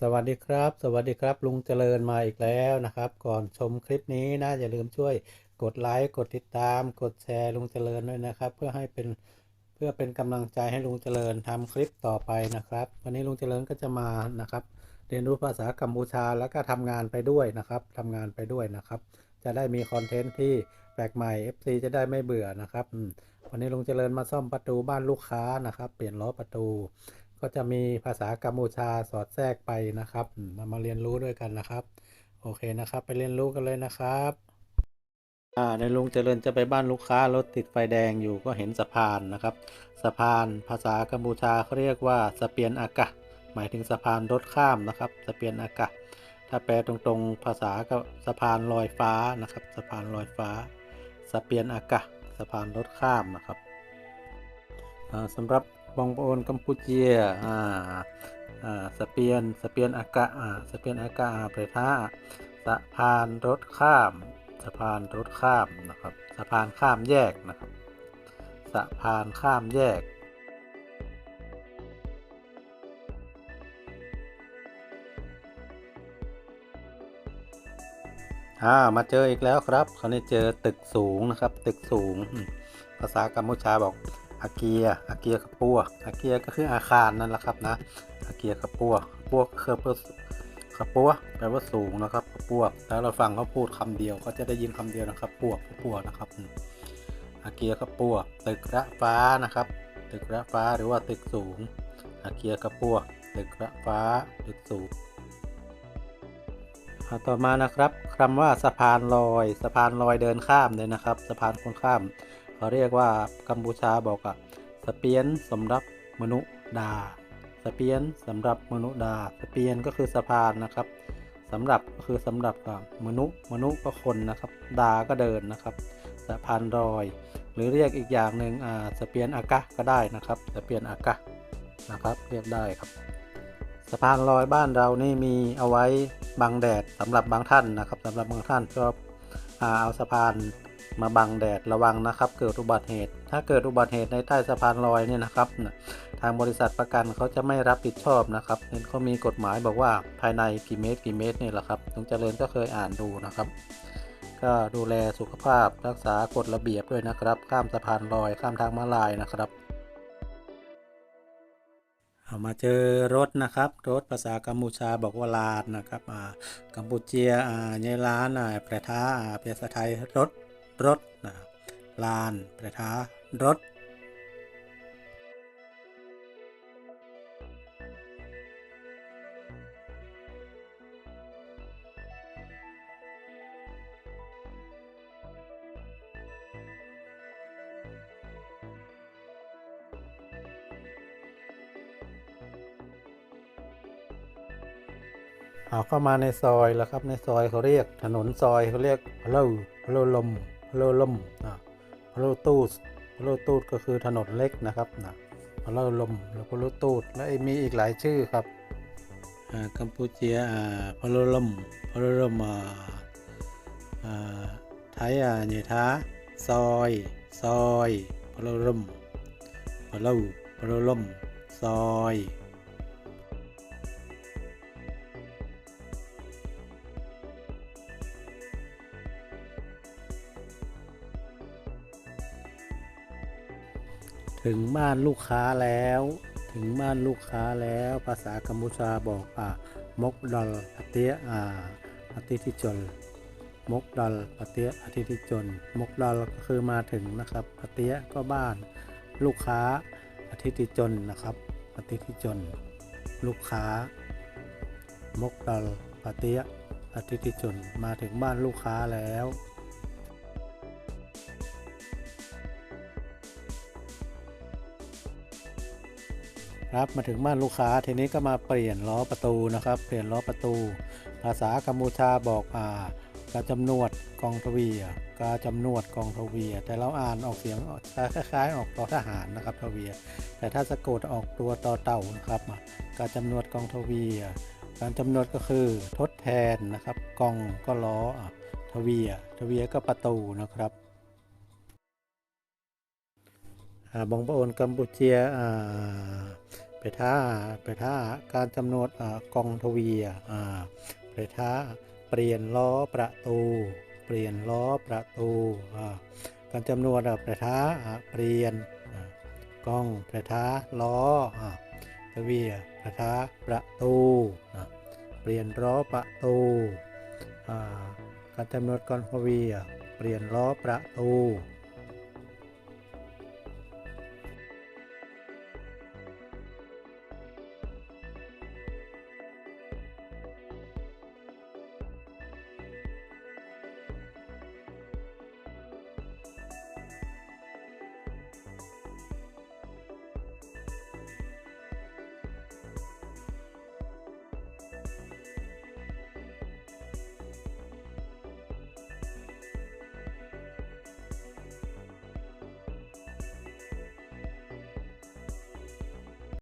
สวัสดีครับ สวัสดีครับ ลุงเจริญมาอีกแล้วนะครับ ก่อนชมคลิปนี้นะอย่าลืมช่วยกดไลค์กดติดตาม กดแชร์ลุงเจริญด้วยนะครับ เพื่อให้เป็นเพื่อเป็นกำลังใจให้ลุงเจริญทำคลิปต่อไปนะครับ วันนี้ลุงเจริญก็จะมานะครับ เรียนรู้ภาษากัมพูชาแล้วก็ทำงานไปด้วยนะครับทำงานไปด้วยนะครับ จะได้มีคอนเทนต์ที่แปลกใหม่ FC จะได้ไม่เบื่อนะครับอืมวันนี้ลุงเจริญมาซ่อมประตูบ้านลูกค้านะครับ เปลี่ยนล้อประตู ก็จะมีภาษากัมพูชาสอดแทรกไปนะครับมามาเรียนรู้ด้วยกันนะครับ โอเคนะครับ ไปเรียนรู้กันเลยนะครับอ่าในลุงเจริญจะไปบ้านลูกค้ารถติดไฟแดงอยู่ก็เห็นสะพานนะครับ สะพานภาษากัมพูชาเขาเรียกว่าสเปียนอากะ หมายถึงสะพานรถข้ามนะครับสเปียนอากะ ถ้าแปลตรงๆภาษาก็สะพานลอยฟ้านะครับ สะพานลอยฟ้าสเปียนอากะ สะพานรถข้ามนะครับอ่าสำหรับ บองโอนกัมพูเจียอ่าอ่าสเปียนสเปียนอากะอ่าสเปียนอากะอ่าประทาสะพานรถข้าม สะพานรถข้ามนะครับสะพานข้ามแยกนะครับสะพานข้ามแยกอ่ามาเจออีกแล้วครับ คราวนี้เจอตึกสูงนะครับ ตึกสูง ภาษากัมพูชาบอก อาเกียอาเกียกระปัวอาเกียก็คืออาคารนั่นแหละครับนะอาเกียกระปัวกระปัวคือเพื่อกระปัวแปลว่าสูงนะครับกระปัวแล้วเราฟังเขาพูดคำเดียวก็จะได้ยินคำเดียวนะครับปวกปัวนะครับอาเกียกระปัวตึกระฟ้านะครับ ตึกระฟ้าหรือว่าตึกสูงอาเกียกระปัวตึกระฟ้าตึกสูงต่อมานะครับคำว่าสะพานลอย สะพานลอยเดินข้ามเลยนะครับ สะพานคนข้าม เขาเรียกว่ากัมพูชาบอกอะสเปียนสำหรับมนุษย์ดา สเปียนสำหรับมนุษย์ดา สเปียนก็คือสะพานนะครับสำหรับก็คือสำหรับมนุษย์มนุษย์ก็คนนะครับ ดาก็เดินนะครับสะพานลอย หรือเรียกอีกอย่างหนึ่งอ่าสเปียนอากะก็ได้นะครับสเปียนอากะนะครับเรียกได้ครับ สะพานลอยบ้านเรานี่มีเอาไว้บังแดดสำหรับบางท่านนะครับสำหรับบางท่านชอบเอาสะพาน มาบังแดดระวังนะครับ เกิดอุบัติเหตุ ถ้าเกิดอุบัติเหตุในใต้สะพานลอยเนี่ยนะครับทางบริษัทประกันเขาจะไม่รับผิดชอบนะครับเห็นเขามีกฎหมายบอกว่าภายในกี่เมตรกี่เมตรนี่แหละครับลุงเจริญก็เคยอ่านดูนะครับ ก็ดูแลสุขภาพรักษากฎระเบียบด้วยนะครับ ข้ามสะพานลอยข้ามทางม้าลายนะครับเอามาเจอรถนะครับ รถภาษากัมพูชาบอกว่าลานนะครับอ่ากัมพูเจียอ่าในร้านอ่าประท้าอ่าภาษาไทยรถ รถนะลานประท้ารถ เอาเข้ามาในซอยแล้วครับในซอยเขาเรียกถนนซอยเขาเรียกพะโลพะโลลม พะโลลมอ่าพะโลตูสพะโลตูดก็คือถนนเล็กนะครับนะพะโลลมแล้วพะโลตูดและมีอีกหลายชื่อครับกัมพูเชียอ่าพะโลลมพะโลลมไทยเนี่ยท้าซอยซอยพะโลลมพะโลพะโลลมซอย ถึงบ้านลูกค้าแล้ว ถึงบ้านลูกค้าแล้ว ภาษากัมพูชาบอกอ่ามกดอลปะเตียอ่าอาทิติจนมกดอลปะเตียอาทิติจนมกดอลก็คือมาถึงนะครับปะเตียก็บ้าน ลูกค้าอาทิติจนนะครับอาทิติจนลูกค้ามกดอลปะเตียอาทิติจนมาถึงบ้านลูกค้าแล้ว ครับมาถึงบ้านลูกค้าทีนี้ก็มาเปลี่ยนล้อประตูนะครับ เปลี่ยนล้อประตู ภาษากัมพูชาบอกอ่ากาจำนวดกองทวีอะกาจำนวดกองทวีอะแต่เราอ่านออกเสียงคล้ายๆออกต่อทหารนะครับทวีอะแต่ถ้าสะกดออกตัวต่อเต่านะครับกาจำนวดกองทวีอะการจำนวดก็คือทดแทนนะครับกองก็ล้อทวีอะทวีก็ประตูนะครับอ่าบองปะโอนกัมพูเชีย อ่าไปท่าไปท่าการจำนวนกองทวีอะอ่าไปท่าเปลี่ยนล้อประตู เปลี่ยนล้อประตูอ่าการจำนวนอะไปท่าเปลี่ยนกองไปท่าล้ออ่าทวีอะไปท่าประตูเปลี่ยนล้อประตูอ่าการจำนวนกองทวีะเปลี่ยนล้อประตู